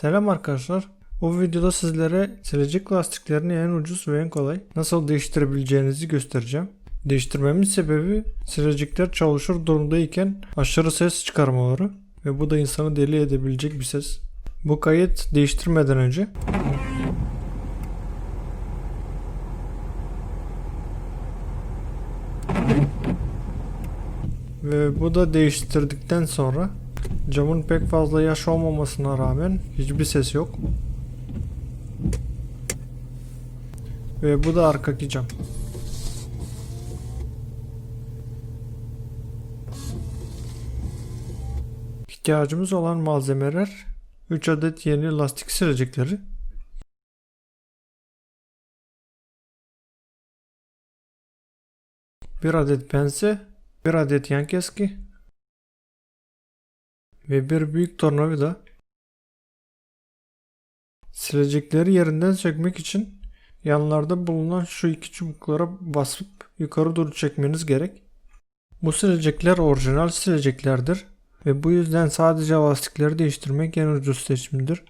Selam arkadaşlar. Bu videoda sizlere silecek lastiklerini en ucuz ve en kolay nasıl değiştirebileceğinizi göstereceğiim. Değiştirmemin sebebi silecekler çalışır durumdayken aşırı ses çıkarmaları ve bu da insanı deli edebilecek bir ses. Bu kayıt değiştirmeden önce ve bu da değiştirdikten sonra camın pek fazla yaş olmamasına rağmen hiçbir ses yok. Ve bu da arkaki cam. İhtiyacımız olan malzemeler 3 adet yeni lastik silecekleri, bir adet pense, bir adet yan keski ve bir büyük tornavida. Silecekleri yerinden sökmek için yanlarda bulunan şu iki çubuklara basıp yukarı doğru çekmeniz gerek. Bu silecekler orijinal sileceklerdir ve bu yüzden sadece lastikleri değiştirmek en ucuz seçimdir.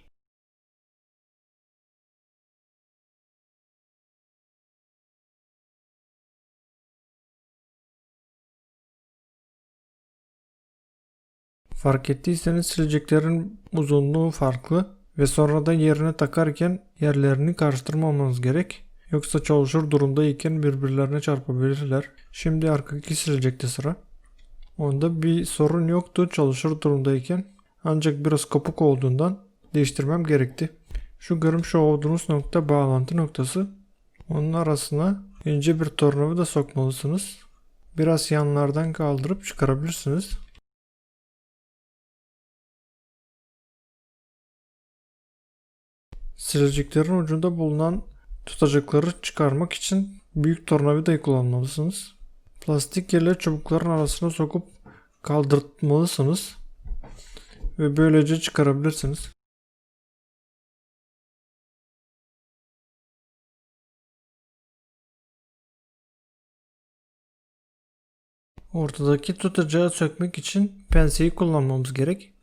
Fark ettiyseniz sileceklerin uzunluğu farklı ve sonra da yerine takarken yerlerini karıştırmamanız gerek. Yoksa çalışır durumdayken birbirlerine çarpabilirler. Şimdi arkadaki silecekte sıra. Onda bir sorun yoktu çalışır durumdayken. Ancak biraz kopuk olduğundan değiştirmem gerekti. Şu görmüş olduğunuz nokta bağlantı noktası. Onun arasına ince bir tornavida sokmalısınız. Biraz yanlardan kaldırıp çıkarabilirsiniz. Sileceklerin ucunda bulunan tutacakları çıkarmak için büyük tornavidayı kullanmalısınız. Plastik ile çubukların arasına sokup kaldırtmalısınız ve böylece çıkarabilirsiniz. Ortadaki tutacağı sökmek için penseyi kullanmamız gerek.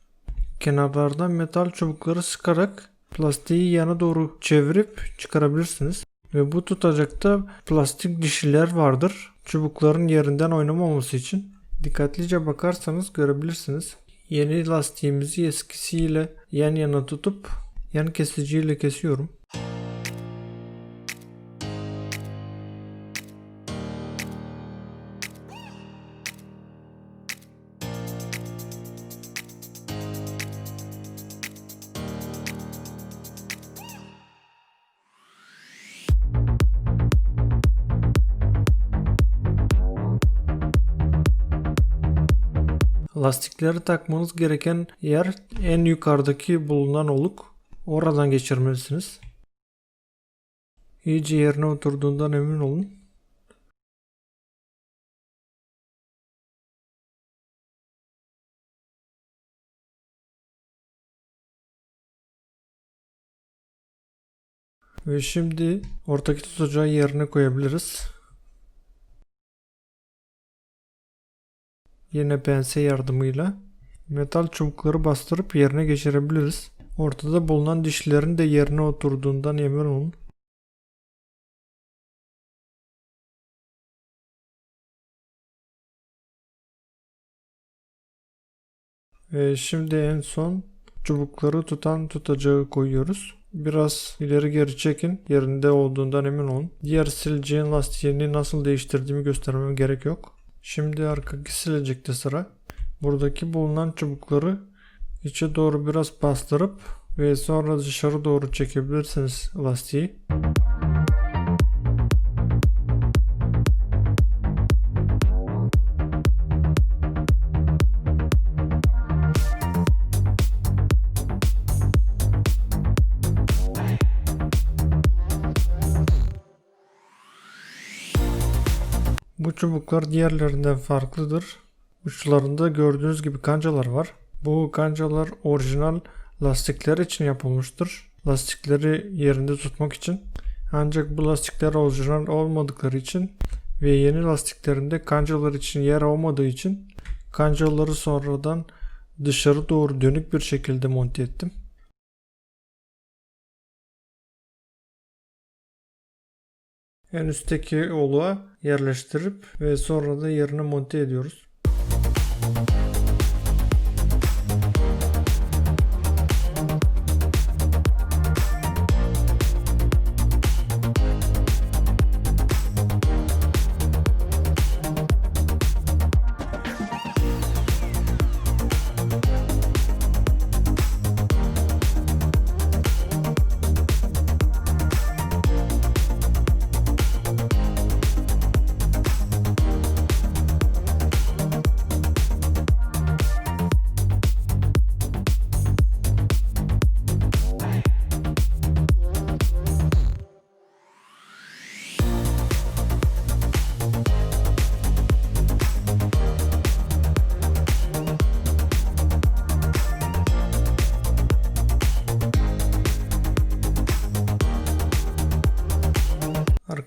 Kenarlardan metal çubukları sıkarak plastiği yana doğru çevirip çıkarabilirsiniz. Ve bu tutacakta plastik dişiler vardır. Çubukların yerinden oynamaması için. Dikkatlice bakarsanız görebilirsiniz. Yeni lastiğimizi eskisiyle yan yana tutup yan kesiciyle kesiyorum. Lastikleri takmanız gereken yer en yukarıdaki bulunan oluk. Oradan geçirmelisiniz. İyice yerine oturduğundan emin olun. Ve şimdi ortaki tutacağı yerine koyabiliriz. Yine pense yardımıyla metal çubukları bastırıp yerine geçirebiliriz. Ortada bulunan dişlerin de yerine oturduğundan emin olun. Ve şimdi en son çubukları tutan tutacağı koyuyoruz. Biraz ileri geri çekin. Yerinde olduğundan emin olun. Diğer sileceğin lastiğini nasıl değiştirdiğimi göstermeme gerek yok. Şimdi arkadaki silecekte sıra. Buradaki bulunan çubukları içe doğru biraz bastırıp ve sonra dışarı doğru çekebilirsiniz lastiği. Çubuklar diğerlerinden farklıdır. Uçlarında gördüğünüz gibi kancalar var. Bu kancalar orijinal lastikler için yapılmıştır. Lastikleri yerinde tutmak için. Ancak bu lastikler orijinal olmadıkları için ve yeni lastiklerinde kancalar için yer olmadığı için kancaları sonradan dışarı doğru dönük bir şekilde monte ettim. En üstteki oluğa yerleştirip ve sonra da yerine monte ediyoruz.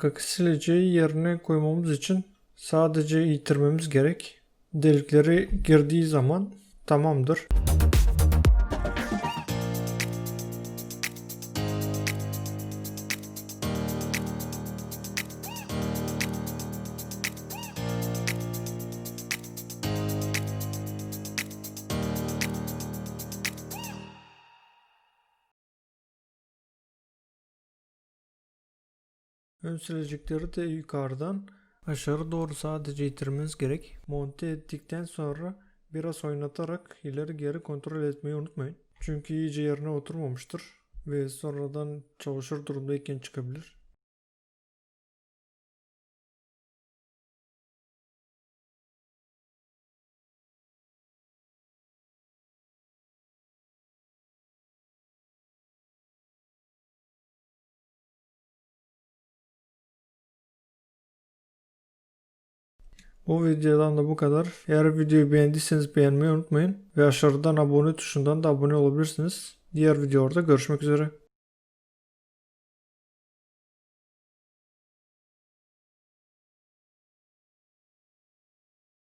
Arka sileceği yerine koymamız için sadece yitirmemiz gerek. Delikleri girdiği zaman tamamdır. Ön silecekleri de yukarıdan aşağı doğru sadece itirmeniz gerek. Monte ettikten sonra biraz oynatarak ileri geri kontrol etmeyi unutmayın. Çünkü iyice yerine oturmamıştır ve sonradan çalışır durumdayken çıkabilir. Bu videodan da bu kadar. Eğer videoyu beğendiyseniz beğenmeyi unutmayın. Ve aşağıdan abone tuşundan da abone olabilirsiniz. Diğer videolarda görüşmek üzere.